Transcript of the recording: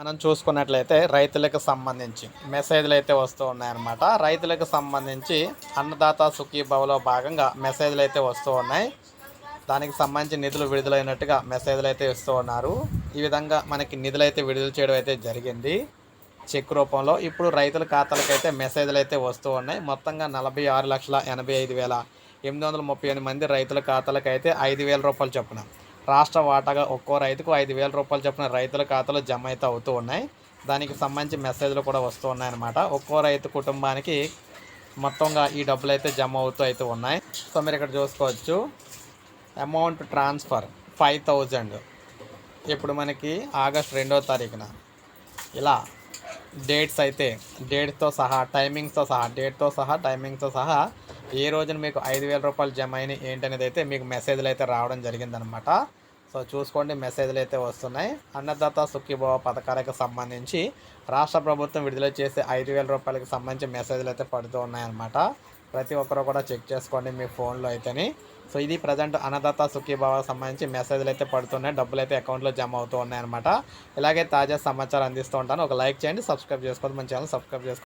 మనం చూసుకున్నట్లయితే రైతులకు సంబంధించి మెసేజ్లు అయితే వస్తూ ఉన్నాయన్నమాట. రైతులకు సంబంధించి అన్నదాత సుఖీభవలో భాగంగా మెసేజ్లు అయితే వస్తూ ఉన్నాయి. దానికి సంబంధించి నిధులు విడుదలైనట్టుగా మెసేజ్లు అయితే ఇస్తూ ఉన్నారు. ఈ విధంగా మనకి నిధులు అయితే విడుదల చేయడం అయితే జరిగింది. చెక్ రూపంలో ఇప్పుడు రైతుల ఖాతాలకైతే మెసేజ్లు అయితే వస్తూ ఉన్నాయి. మొత్తంగా నలభై ఆరు లక్షల ఎనభై ఐదు వేల ఎనిమిది వందల ముప్పై ఎనిమిది మంది రైతుల ఖాతాలకు అయితే ఐదు వేల రూపాయలు చొప్పున రాష్ట్ర వాటాగా ఒక్కో రైతుకు ఐదు వేల రూపాయలు చొప్పున రైతుల ఖాతాలో జమ అయితే అవుతూ ఉన్నాయి. దానికి సంబంధించి మెసేజ్లు కూడా వస్తూ ఉన్నాయన్నమాట. ఒక్కో రైతు కుటుంబానికి మొత్తంగా ఈ డబ్బులు అయితే జమ అవుతూ అయితే ఉన్నాయి. సో మీరు ఇక్కడ చూసుకోవచ్చు. Amount transfer five thousand. ఇప్పుడు మనకి ఆగస్ట్ రెండో తారీఖున. ఇలా డేట్స్ అయితే డేట్తో సహా టైమింగ్స్తో సహా డేట్తో సహా టైమింగ్తో సహా ఏ రోజున మీకు ఐదు వేల రూపాయలు జమ అయినాయి ఏంటనేది అయితే మీకు మెసేజ్లు అయితే రావడం జరిగిందనమాట సో చూసుకోండి మెసేజ్లు అయితే వస్తున్నాయి. అన్నదాత సుఖీభవ పథకాలకు సంబంధించి రాష్ట్ర ప్రభుత్వం విడుదల చేసే ఐదు వేల రూపాయలకు సంబంధించి మెసేజ్లు అయితే పడుతూ ఉన్నాయన్నమాట. ప్రతి ఒక్కరు కూడా చెక్ చేసుకోండి మీ ఫోన్లో అయితేని. సో ఇది ప్రజెంట్ అన్నదాత సుఖీభావ సంబంధించి మెసేజ్లు అయితే పడుతున్నాయి. డబ్బులు అయితే అకౌంట్లో జమ అవుతూ ఉన్నాయన్నమాట. ఇలాగే తాజా సమాచారం అందిస్తూ ఉంటాను. ఒక లైక్ చేయండి సబ్స్క్రైబ్ చేసుకోండి. మన ఛానల్ సబ్స్క్రైబ్ చేసుకోండి